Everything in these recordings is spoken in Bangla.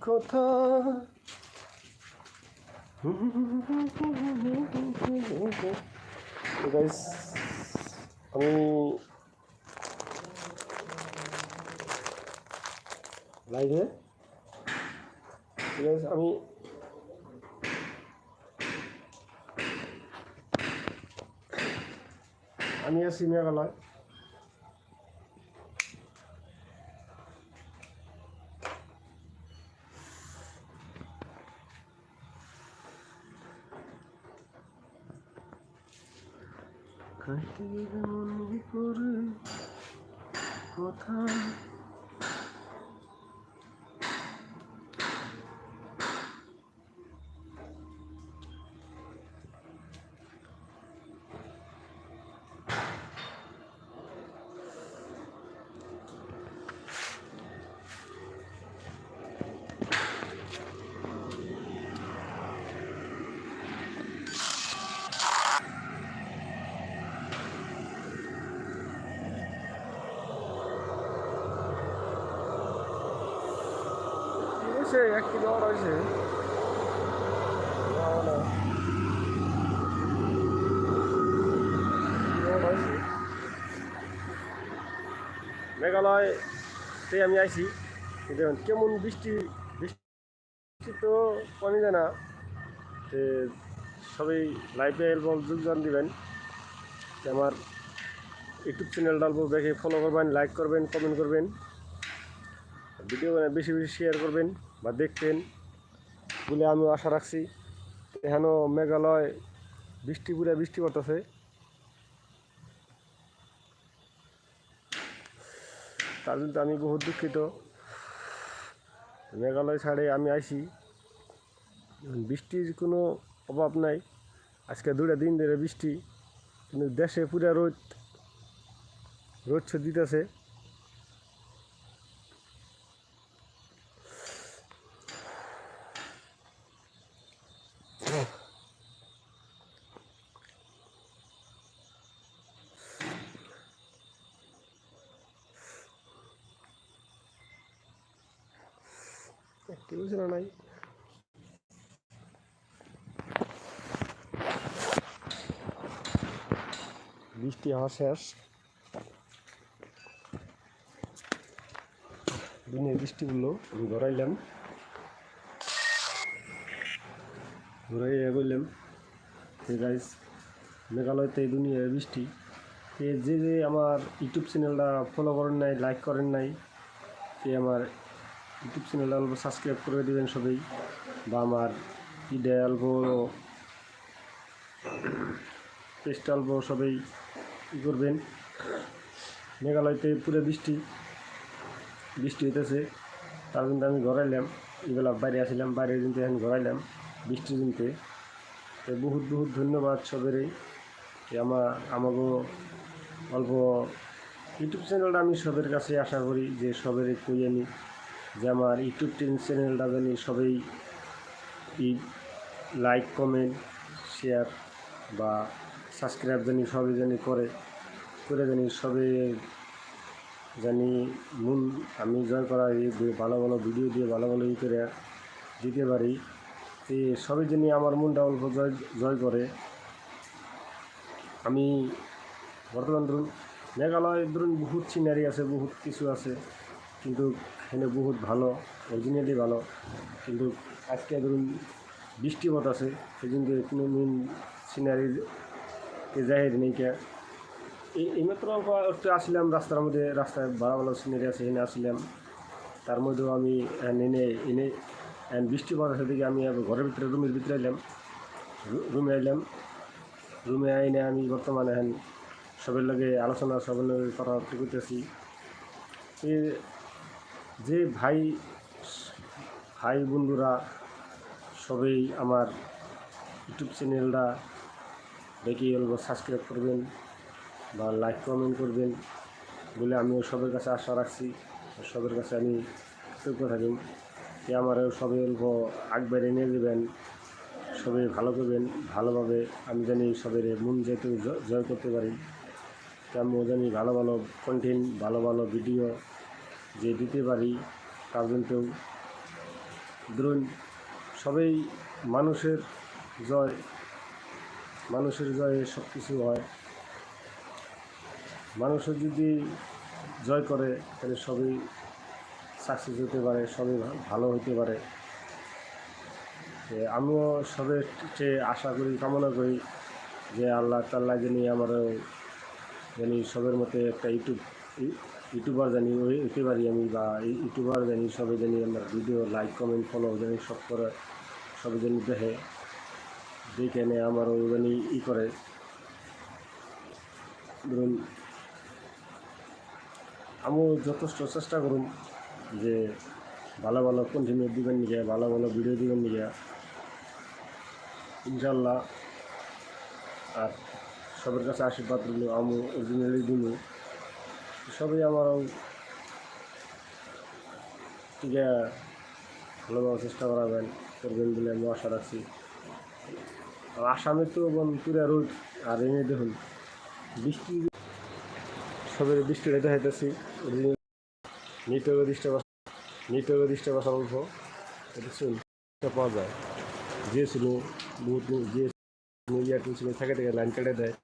কথা গাইস আমি লাইভে আমি আমি আছি মেঘালয় কাকে মন করে কথা হয়েছে এক কিলো রয়েছে মেঘালয়তে আমি আইছি। এখন কেমন বৃষ্টি বৃষ্টি তো কমই যায় না। যে সবাই লাইভে বল যোগদান দিবেন। আমার ইউটিউব চ্যানেল ডালবো দেখে ফলো করবেন লাইক করবেন কমেন্ট করবেন। ভিডিও বেশি বেশি শেয়ার করবেন। বা দেখতেন বলে আমিও আশা রাখছি। এখানে মেঘালয় বৃষ্টি পুরা বৃষ্টি পড়তেছে। তার জন্য আমি বহুত দুঃখিত। মেঘালয় ছাড়ে আমি আইছি। বৃষ্টির কোনো অভাব নাই। আজকে দুটা দিন ধরে বৃষ্টি, কিন্তু দেশে পুরা রোদ রোদ দিতেছে বুঝলো নাই? বৃষ্টি হওয়া শেষ। দিনের বৃষ্টিগুলো আমি ঘরাইলাম। ঘুরাইয়া বললাম যে গাইস মেঘালয়তে এই দুনিয়ায় বৃষ্টি। যে যে আমার ইউটিউব চ্যানেলটা ফলো করেন নাই লাইক করেন নাই সে আমার ইউটিউব চ্যানেলটা অল্প সাবস্ক্রাইব করে দেবেন সবাই বা আমার ইডে অল্প পেজটা অল্প সবাই ই করবেন। মেঘালয়তে পুরো বৃষ্টি বৃষ্টি হইতেছে। তার জন্য আমি ঘরাইলাম, এগুলা বাইরে আসিলাম, বাইরে কিন্তু এখন ঘরাইলাম বৃষ্টি দিনতে তো বহুত বহুত ধন্যবাদ সবেরই আমার আমাকে অল্প ইউটিউব চ্যানেলটা আমি সবের কাছে আশা করি যে সবেরই কই আমি যে আমার ইউটিউব চ্যানেলটা জানি সবাই লাইক, কমেন্ট, শেয়ার বা সাবস্ক্রাইব জানি সবাই জানি করে করে জানি সবে জানি মূল আমি জয় করা ভালো ভালো ভিডিও দিয়ে ভালো ভালো ই করে দিতে পারি। তো সবাই জানি আমার মনটা অল্প জয় জয় করে। আমি বর্তমান ধরুন মেঘালয় ধরুন বহুত সিনারি আছে, বহুত কিছু আছে। কিন্তু এখানে বহুত ভালো অরিজিনালি ভালো। কিন্তু আজকে ধরুন বৃষ্টিপাত আছে সেই জন্য কোনো মেন সিনারি জাহের নেই কে। এই এইমাত্র একটু আসলাম, রাস্তার মধ্যে, রাস্তায় ভালো ভালো সিনারি আছে এনে আসলাম। তার মধ্যেও আমি এনে এনে বৃষ্টিপাত আছে দেখে আমি ঘরের ভিতরে, রুমের ভিতরে এলাম। রুমে এলাম। রুমে আইনে আমি বর্তমানে এখন সবের লগে আলোচনা, সবের লগে কথাবার্তা করতেছি। যে ভাই ভাই বন্ধুরা, সবেই আমার ইউটিউব চ্যানেলটা দেখে অল্প সাবস্ক্রাইব করবেন বা লাইক কমেন্ট করবেন বলে আমিও সবের কাছে আশা রাখছি সবার কাছে আমি কৃতজ্ঞ থাকি যে আমারও সবাই অল্প আগবাড়ি নিয়ে দেবেন সবাই ভালো করবেন, ভালোভাবে আমি জানি সবের মন যেহেতু জয় করতে পারি, তো আমিও জানি ভালো ভালো কন্টেন্ট ভালো ভালো ভিডিও যে দিতে পারি, তার জন্যও ধরুন সবাই মানুষের জয়, মানুষের জয়ে সব কিছু হয়। মানুষের যদি জয় করে, তাহলে সবই সাকসেস হতে পারে, সবই ভালো হতে পারে। আমিও সবের চেয়ে আশা করি, কামনা করি যে আল্লাহ তাল্লাহ জানি আমারও জানি সবের মতে একটা ইউটিউব ইউটিউবার জানি, ওই পারি আমি বা ইউটিউবার জানি সবাই জানি আমার ভিডিও লাইক কমেন্ট ফলো জানি, সব করে সবাই জানি দেখে দেখে নে আমারও জানি ই করে। ধরুন, আমিও যথেষ্ট চেষ্টা করুন যে ভালো ভালো কন্টিনিউ দিবেন নিকে, ভালো ভালো ভিডিও দিবেন নিকে। ইনশাল্লাহ, আর সবার কাছে আশীর্বাদ রইল আমি অরিজিনালি দিব সবই আমার টিকা ভালোভাবে চেষ্টা করাবেন, করবেন বলে আমি আশা রাখছি। আর আসামে তো পুরা রোদ আর এনে দেখুন, বৃষ্টি সবের বৃষ্টিটা দেখাইতেছি নেটওয়ার্কের ডিস্টার্ব নেটওয়ার্কের ডিস্টার্ব আসা অল্প এটা শুন পাওয়া যায়। যে ছিল বহুত যে এয়ারটেল ছিল থাকে থেকে লাইন কেটে দেয়।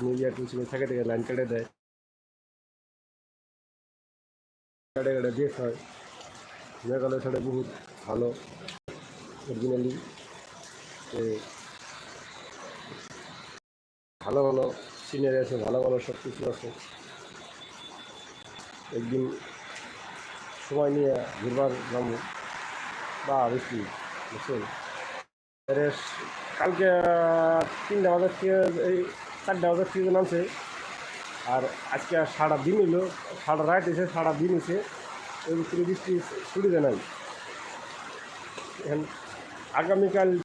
এয়ারটেল ছিল থাকে থেকে লাইন কেটে দেয়। কেটে কেটে দিয়ে হয় মেঘালয় ছাড়া বহুত ভালো। অরিজিনালি ভালো ভালো সিনারি আছে, ভালো ভালো সব কিছু আছে। একদিন সময় নিয়ে ঘুরবার যাব। বা বেশি বুঝছেন? কালকে তিনটা বাজার থেকে এই চারটা বাজার থেকে নামছে। আর আজকে আর সারা দিন এলো সারা রাত এসে সারা দিন এসে ওই বৃষ্টি সুবিধা নাই। এখন আগামীকাল